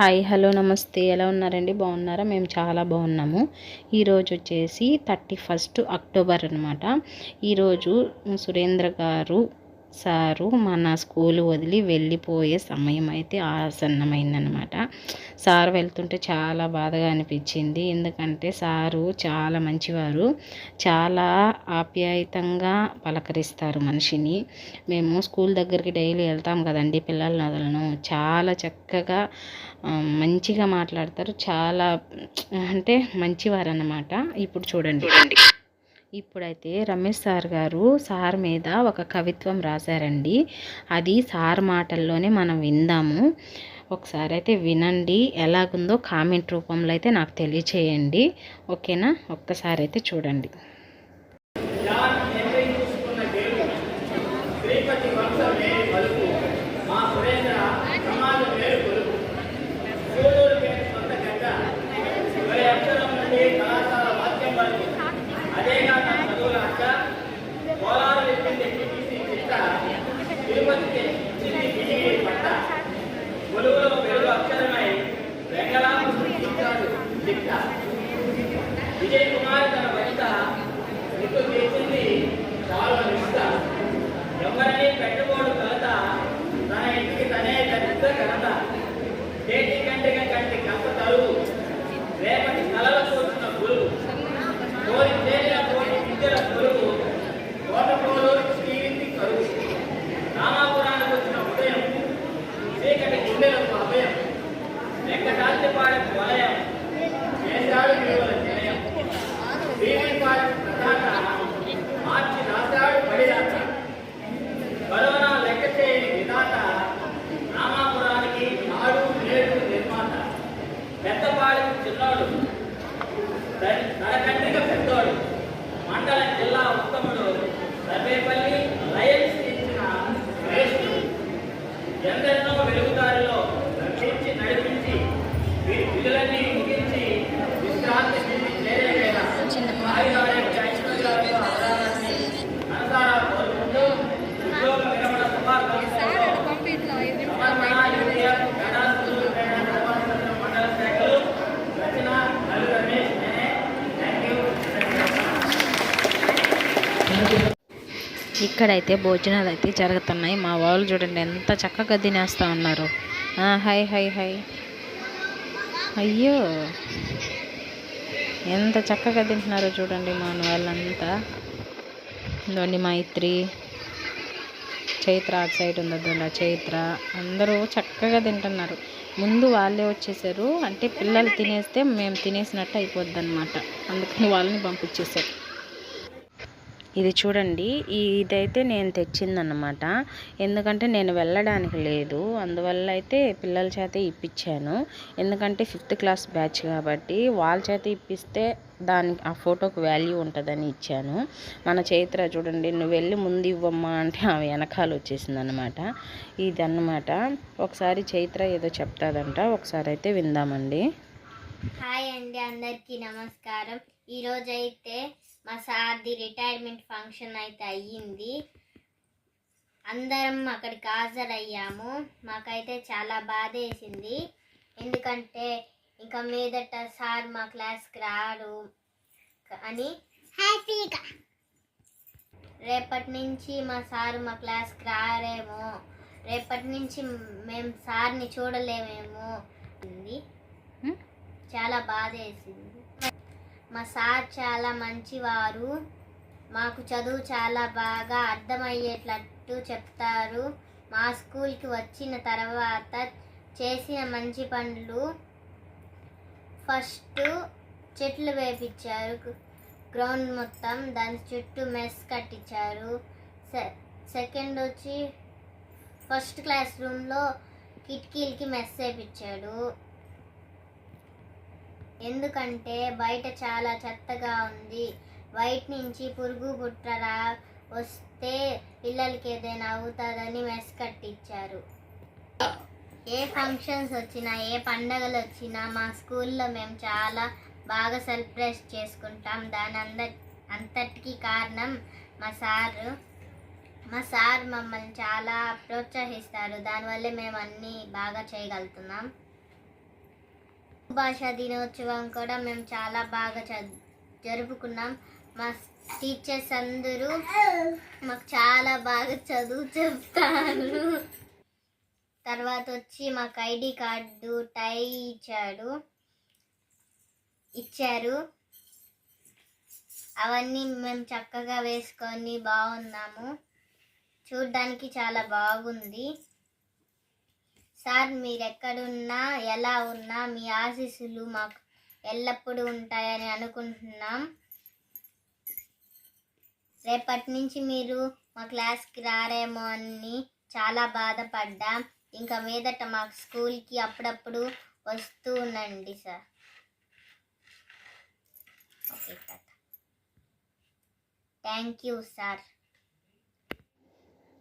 Hi hello నమస్తే. ఎలా ఉన్నారండి? బాగున్నారా? మేము చాలా బాగున్నాము. ఈరోజు వచ్చేసి థర్టీ ఫస్ట్ అక్టోబర్ అనమాట ఈరోజు సురేంద్ర గారు సారు మన స్కూల్ వదిలి వెళ్ళిపోయే సమయం అయితే ఆసన్నమైందనమాట సార్ వెళ్తుంటే చాలా బాధగా అనిపించింది. ఎందుకంటే సారు చాలా మంచివారు. చాలా ఆప్యాయతంగా పలకరిస్తారు మనిషిని. మేము స్కూల్ దగ్గరికి డైలీ వెళ్తాం కదండి పిల్లల నదులను. చాలా చక్కగా మంచిగా మాట్లాడతారు. చాలా అంటే మంచివారు అన్నమాట ఇప్పుడు చూడండి. ఇప్పుడైతే రమేష్ సార్ గారు సార్ మీద ఒక కవిత్వం రాశారండి. అది సార్ మాటల్లోనే మనం విందాము. ఒకసారి అయితే వినండి. ఎలాగుందో కామెంట్ రూపంలో అయితే నాకు తెలియచేయండి. ఓకేనా? ఒక్కసారి అయితే చూడండి. Yeah. Y ఇక్కడైతే భోజనాలు అయితే జరుగుతున్నాయి. మా వాళ్ళు చూడండి ఎంత చక్కగా తినేస్తా ఉన్నారు. Hi hi hi hi. అయ్యో. ఎంత చక్కగా తింటున్నారో చూడండి మా వాళ్ళంతా. ఇదిగోండి మైత్రి. చైత్ర అటు సైడ్ ఉంది చైత్ర. అందరూ చక్కగా తింటున్నారు. ముందు వాళ్ళే వచ్చేసారు. అంటే పిల్లలు తినేస్తే మేము తినేసినట్టు అయిపోద్ది అనమాట అందుకని వాళ్ళని పంపించేసారు ఇది చూడండి. ఇదైతే నేను తెచ్చిందన్నమాట. ఎందుకంటే నేను వెళ్ళడానికి లేదు. అందువల్ల అయితే పిల్లల చేత ఇప్పించాను. ఎందుకంటే ఫిఫ్త్ క్లాస్ బ్యాచ్ కాబట్టి వాళ్ళ చేత ఇప్పిస్తే దానికి ఆ ఫోటోకి వాల్యూ ఉంటుందని ఇచ్చాను. మన చైత్ర చూడండి నువ్వు వెళ్ళి ముందు ఇవ్వమ్మా అంటే ఆమె వెనకాల వచ్చేసింది అనమాట ఇది అన్నమాట ఒకసారి చైత్ర ఏదో చెప్తాదంట. ఒకసారి అయితే విందామండి. హాయ్ అండి అందరికీ నమస్కారం. ఈరోజు అయితే మా సార్ది రిటైర్మెంట్ ఫంక్షన్ అయితే అయ్యింది. అందరం అక్కడికి హాజరయ్యాము. మాకైతే చాలా బాధ వేసింది. ఎందుకంటే ఇంకా మీదట సార్ మా క్లాస్కి రారు అని హ్యాపీగా. రేపటి నుంచి మా సార్ మా క్లాస్కి రారేమో. రేపటి నుంచి మేము సార్ని చూడలేమేమో? చాలా బాధ వేసింది. మా సార్ చాలా మంచివారు. మాకు చదువు చాలా బాగా అర్థమయ్యేటట్టు చెప్తారు. మా స్కూల్కి వచ్చిన తర్వాత చేసిన మంచి పనులు ఫస్ట్ చెట్లు వేపించారు. గ్రౌండ్ మొత్తం దాని చుట్టూ మెస్ కట్టించారు. సె- సెకండ్ వచ్చి ఫస్ట్ క్లాస్ రూమ్లో కిటికీలకి మెస్ వేపించాడు. ఎందుకంటే బయట చాలా చెత్తగా ఉంది. బయట నుంచి పురుగు పుట్టరా వస్తే పిల్లలకి ఏదైనా అవుతుందని మెస్ కట్టించారు ఏ ఫంక్షన్స్ వచ్చినా ఏ పండగలు వచ్చినా మా స్కూల్లో మేము చాలా బాగా సెలబ్రేట్ చేసుకుంటాం. దాని అంద అంతటికీ కారణం మా సారు. మా సార్ మమ్మల్ని చాలా ప్రోత్సహిస్తారు. దానివల్లే మేము అన్నీ బాగా చేయగలుగుతున్నాం. భాషా దినోత్సవం కూడా మేము చాలా బాగా చదు జరుపుకున్నాం. మా టీచర్స్ అందరూ మాకు చాలా బాగా చదువు చెప్తారు. తర్వాత వచ్చి మాకు ఐడి కార్డు టై ఇచ్చాడు. ఇచ్చారు. అవన్నీ మేము చక్కగా వేసుకొని బాగున్నాము. చూడ్డానికి చాలా బాగుంది. సార్ మీరెక్కడున్నా ఎలా ఉన్నా మీ ఆశీస్సులు మాకు ఎల్లప్పుడూ ఉంటాయని అనుకుంటున్నాం. రేపటి నుంచి మీరు మా క్లాస్కి రారేమో అని చాలా బాధపడ్డాం. ఇంకా మీదట మా స్కూల్కి అప్పుడప్పుడు వస్తూ ఉండండి sir. Okay sir thank you sir.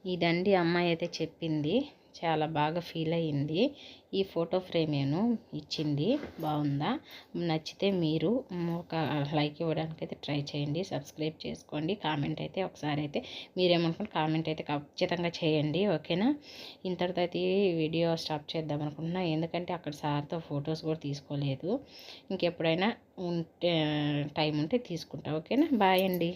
ఇదండి అమ్మాయి అయితే చెప్పింది. చాలా బాగా ఫీల్ అయ్యింది. ఈ ఫోటో ఫ్రేమ్ నేను ఇచ్చింది. బాగుందా? నచ్చితే మీరు ఒక లైక్ ఇవ్వడానికి అయితే ట్రై చేయండి సబ్స్క్రైబ్ చేసుకోండి కామెంట్ అయితే ఒకసారి అయితే మీరేమనుకుంటే కామెంట్ అయితే ఖచ్చితంగా చేయండి ఓకేనా? ఇంతటితో అయితే ఈ వీడియో స్టాప్ చేద్దాం అనుకుంటున్నా. ఎందుకంటే అక్కడ సార్తో ఫొటోస్ కూడా తీసుకోలేదు. ఇంకెప్పుడైనా ఉంటే టైం ఉంటే తీసుకుంటా ఓకేనా? బాయ్ అండి.